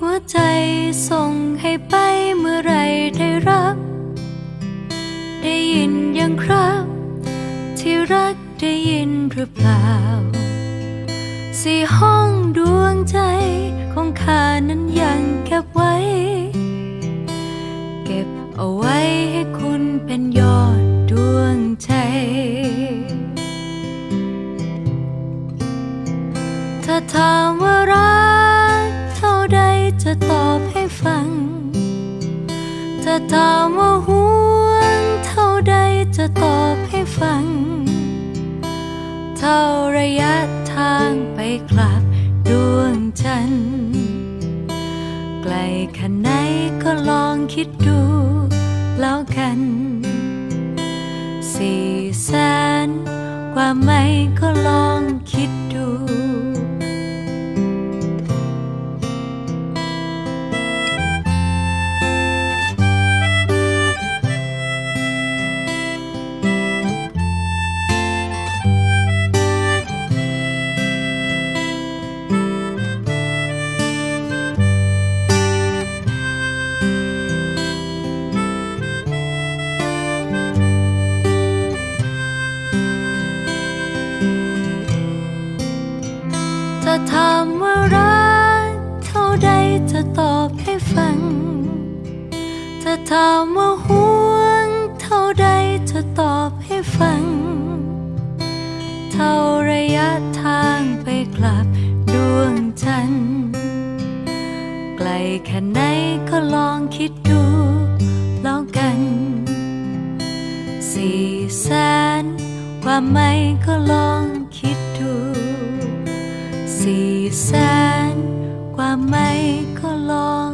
หัวใจส่งให้ไปเมื่อไรได้รับ ได้ยินยังครับ ที่รักได้ยินหรือเปล่า สี่ห้องดวงใจของข้านั้นยังเก็บไว้ เก็บเอาไว้ให้คุณเป็นยอดดวงใจถ้าถามว่า ถ้าถามว่าห่วงเท่าใดจะตอบให้ฟัง เท่าระยะทางไปกลับดวงจันทร์ไกลแค่ไหนก็ลองคิดดูแล้วกันสี่แสนกว่าไหมก็ลองคิด ถามว่ารักเท่าใดจะตอบให้ฟัง ถ้าถามว่าห่วง เท่าใดจะตอบให้ฟัง เท่าระยะทางไปกลับดวงจันทร์ไกลแค่ไหนก็ลองคิดดูแล้วกันสี่แสนว่าไหมก็ลองคิดดู สี่แสนกว่าไม่ก็ลอง